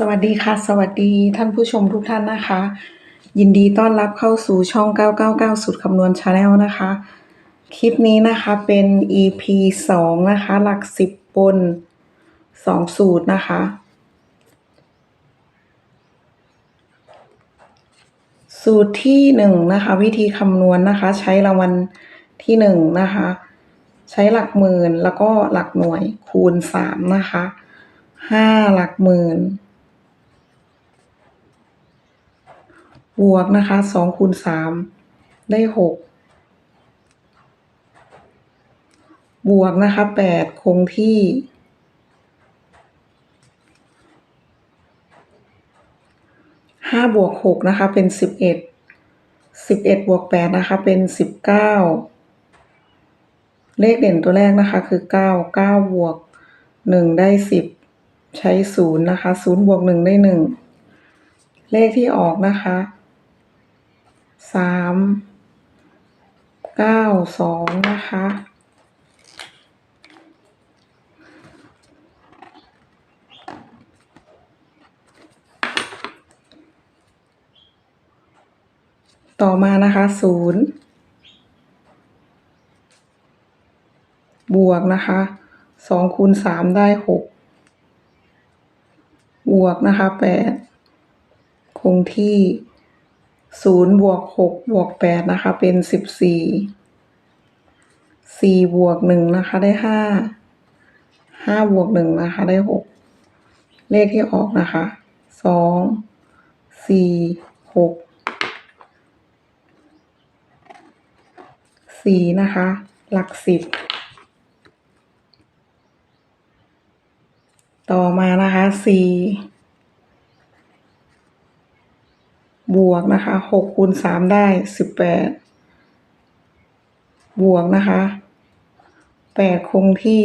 สวัสดีค่ะ สวัสดีท่านผู้ชมทุกท่านนะคะ ยินดีต้อนรับเข้าสู่ช่อง 999สูตรคำนวณชาแนลนะคะ คลิปนี้นะคะเป็น EP 2 นะคะ หลัก 10บน 2 สูตรนะคะ สูตรที่ 1 นะคะ วิธีคำนวณนะคะ ใช้รางวัลที่ 1 นะคะ ใช้หลักหมื่นแล้วก็หลักหน่วยคูณ 3 นะคะ 5 หลักหมื่น บวกนะคะสองคูณสามได้หกบวกนะคะแปดคงที่ห้าบวกหกนะคะเป็นสิบเอ็ดสิบเอ็ดบวกแปดนะคะเป็นสิบเก้าเลขเด่นตัวแรกนะคะคือเก้าเก้าบวกหนึ่งได้สิบใช้ศูนย์นะคะศูนย์บวกหนึ่งได้หนึ่งเลขที่ออกนะคะ สามเก้าสองนะคะ ต่อมานะคะศูนย์บวกนะคะสองคูณสามได้หกบวกนะคะแปดคงที่ ศูนย์บวกหกบวกแปดนะคะ เป็นสิบสี่สี่บวกหนึ่งนะคะ ได้ห้าห้าบวกหนึ่งนะคะ ได้หกเลขที่ออกนะคะสองสี่หกสี่นะคะ หลักสิบต่อมานะคะสี่ บวกนะคะหกคูณสามได้สิบแปดบวกนะคะแปดคงที่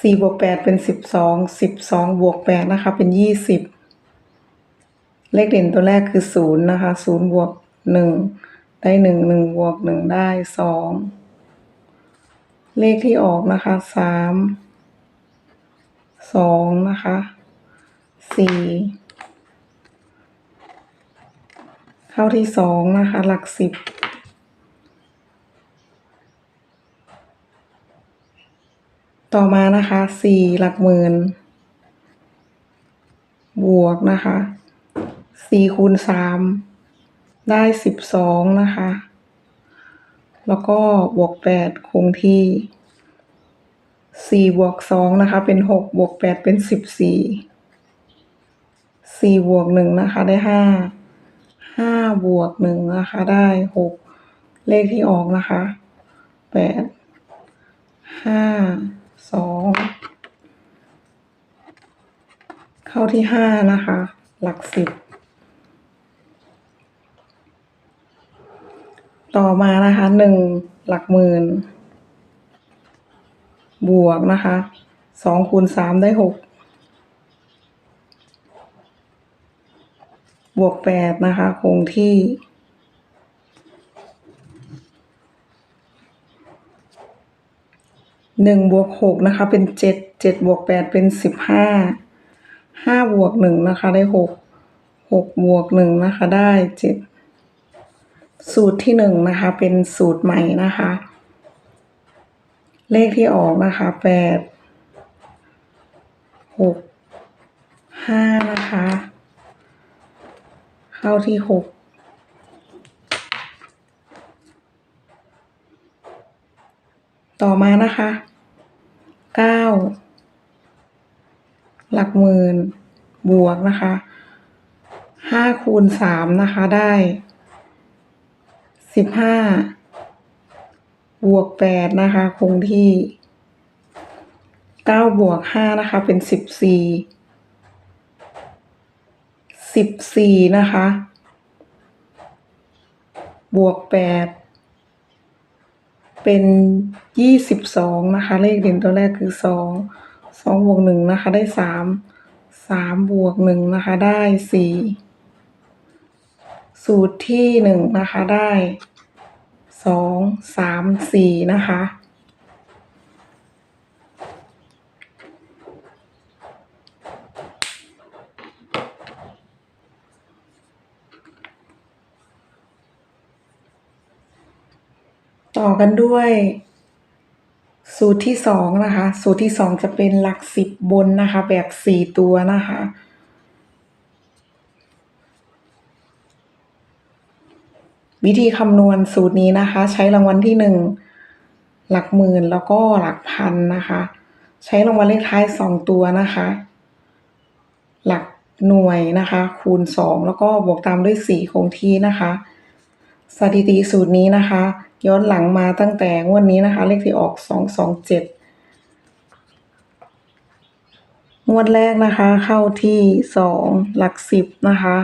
สี่บวกแปดเป็นสิบสองสิบสองบวกแปดนะคะ เป็นยี่สิบเลขเด่นตัวแรกคือศูนย์นะคะศูนย์บวกหนึ่งได้หนึ่งหนึ่งบวกหนึ่งได้สองเลขที่ออกนะคะสามสองนะคะสี่ เข้าที่สองนะคะ หลักสิบต่อมานะคะสี่หลักหมื่นบวกนะคะสี่คูณสามได้สิบสองนะคะ แล้วก็บวกแปดคงที่สี่บวกสองนะคะ เป็นหกบวกแปดเป็นสิบสี่สี่บวกหนึ่งนะคะได้ห้า ห้าบวกหนึ่งนะคะ ได้หกเลขที่ออกนะคะแปดห้าสองเข้าที่ห้านะคะ หลักสิบต่อมานะคะหนึ่งหลักหมื่น บวกนะคะสองคูณสามได้หก บวกแปดนะคะคงที่ หนึ่งบวกหกนะคะ เป็นเจ็ดเจ็ดบวกแปดเป็นสิบห้า ห้าบวกหนึ่งนะคะ ได้หกหกบวกหนึ่งนะคะ ได้เจ็ดสูตรที่หนึ่งนะคะ เป็นสูตรใหม่นะคะ เลขที่ออกนะคะแปดหกห้านะคะ เข้าที่หกต่อมานะคะเก้าหลักหมื่นบวกนะคะห้าคูณสามนะคะได้สิบห้าบวกแปดนะคะ คงที่เก้าบวกห้านะคะ เป็นสิบสี่ สิบสี่นะคะ บวกแปดเป็นยี่สิบสองนะคะ เลขเด่นตัวแรกคือสองสองบวกหนึ่งนะคะ ได้สามสามบวกหนึ่งนะคะ ได้สี่สูตรที่หนึ่งนะคะ ได้สองสามสี่นะคะ ต่อกันด้วย สูตรที่สองนะคะ สูตรที่สองจะเป็นหลักสิบบนนะคะ แบบสี่ตัวนะคะ วิธีคำนวณสูตรนี้นะคะ ใช้รางวัลที่หนึ่งหลักหมื่นแล้วก็หลักพันนะคะ ใช้รางวัลเลขท้ายสองตัวนะคะ หลักหน่วยนะคะ คูณสองแล้วก็บวกตามด้วยสี่คงที่นะคะ สถิติสูตรนี้นะคะ ย้อนหลังมาตั้งแต่งวดนนี้นะคะ เลขที่ออกสองสองเจ็ดงวดแรกนะคะ เข้าที่สองหลักสิบนะคะ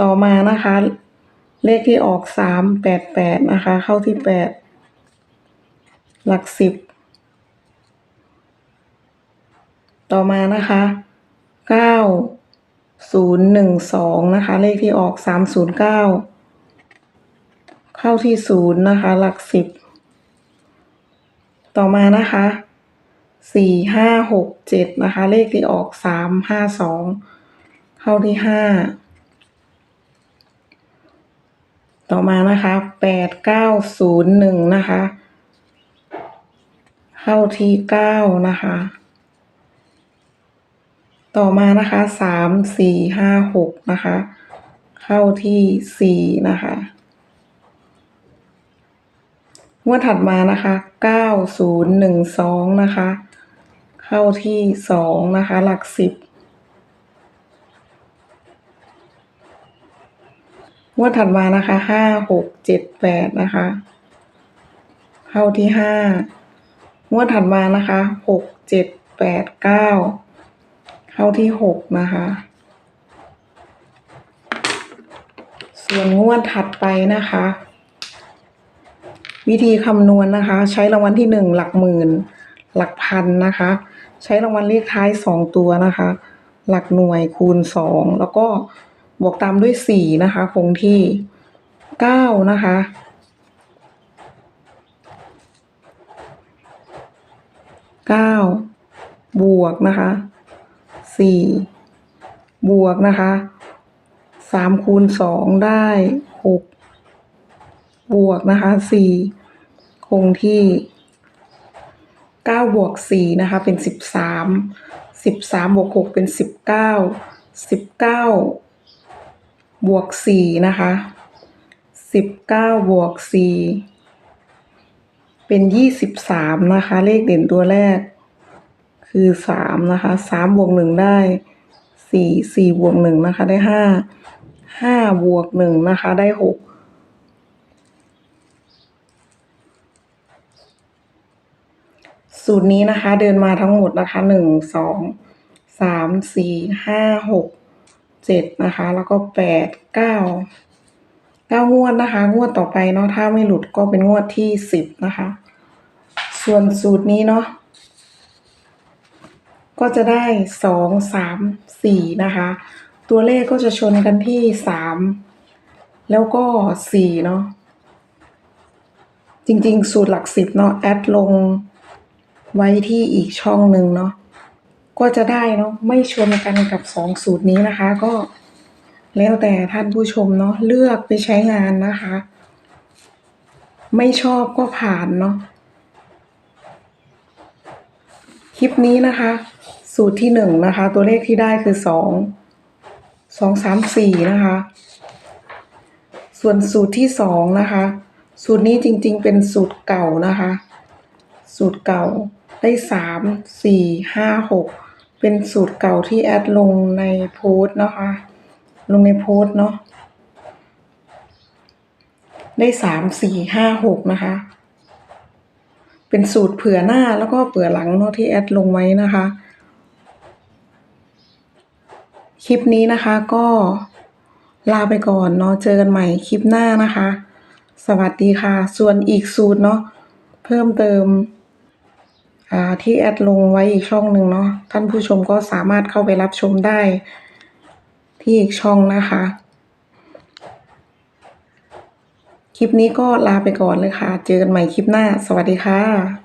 ต่อมานะคะ เลขที่ออกสามแปดแปดนะคะ เข้าที่แปดหลักสิบต่อมานะคะเก้าศูนย์หนึ่งสองนะคะ เลขที่ออกสามศูนย์เก้า เข้าที่ศูนย์นะคะ หลักสิบ ต่อมานะคะสี่ห้าหกเจ็ดนะคะ เลขที่ออกสามห้าสองเข้าที่ห้าต่อมานะคะแปดเก้าศูนย์หนึ่งนะคะ เข้าที่เก้านะคะ ต่อมานะคะสามสี่ห้าหกนะคะ เข้าที่สี่นะคะ งวดถัดมานะคะเก้าศูนย์หนึ่งสองนะคะ เข้าที่สองนะคะ หลักสิบงวดถัดมานะคะห้าหกเจ็ดแปดนะคะ เข้าที่ห้างวดถัดมานะคะหกเจ็ดแปดเก้าเข้าที่หกนะคะ ส่วนงวดถัดไปนะคะ วิธีคำนวณนะคะ ใช้รางวัลที่หนึ่งหลักหมื่น หลักพันนะคะ ใช้รางวัลเลขท้ายสองตัวนะคะ หลักหน่วยคูณสองแล้วก็บวกตามด้วยสี่นะคะ คงที่เก้านะคะเก้าบวกนะคะสี่บวกนะคะสามคูณสองได้หก บวกนะคะสี่คงที่เก้าบวกสี่นะคะเป็นสิบสามสิบสามบวกหกเป็นสิบเก้าสิบเก้าบวกสี่นะคะสิบเก้าบวกสี่เป็นยี่สิบสามนะคะ เลขเด่นตัวแรก คือสามนะคะสามบวกหนึ่งได้สี่สี่บวกหนึ่งนะคะได้ห้าห้าบวกหนึ่งนะคะได้หก สูตรนี้นะคะเดินมาทั้งหมดนะคะหนึ่งสองสามสี่ห้าหกเจ็ดนะคะ แล้วก็แปดเก้าเก้างวดนะคะ งวดต่อไปเนาะถ้าไม่หลุดก็เป็นงวดที่สิบนะคะ ส่วนสูตรนี้เนาะก็จะได้สองสามสี่นะคะ ตัวเลขก็จะชนกันที่สามแล้วก็สี่เนาะจริงๆ สูตรหลักสิบเนาะแอดลง ไว้ที่อีกช่องหนึ่งเนาะก็จะได้เนาะไม่ชนกันกับสองสูตรนี้นะคะ ก็แล้วแต่ท่านผู้ชมเนาะเลือกไปใช้งานนะคะ ไม่ชอบก็ผ่านเนาะคลิปนี้นะคะ สูตรที่หนึ่งนะคะ ตัวเลขที่ได้คือสองสองสามสี่นะคะ ส่วนสูตรที่สองนะคะ สูตรนี้จริงๆเป็นสูตรเก่านะคะ สูตรเก่า ได้สามสี่ห้าหกเป็นสูตรเก่าที่แอดลงในโพสต์นะคะ ลงในโพสต์เนาะได้สามสี่ห้าหกนะคะ เป็นสูตรเผื่อหน้าแล้วก็เผื่อหลังเนาะที่แอดลงไว้นะคะ คลิปนี้นะคะก็ลาไปก่อนเนาะเจอกันใหม่คลิปหน้านะคะ สวัสดีค่ะ ส่วนอีกสูตรเนาะเพิ่มเติม ที่แอดลงไว้อีกช่องหนึ่งเนาะท่านผู้ชมก็สามารถเข้าไปรับชมได้ ที่อีกช่องนะคะ คลิปนี้ก็ลาไปก่อนเลยค่ะ เจอกันใหม่คลิปหน้า สวัสดีค่ะ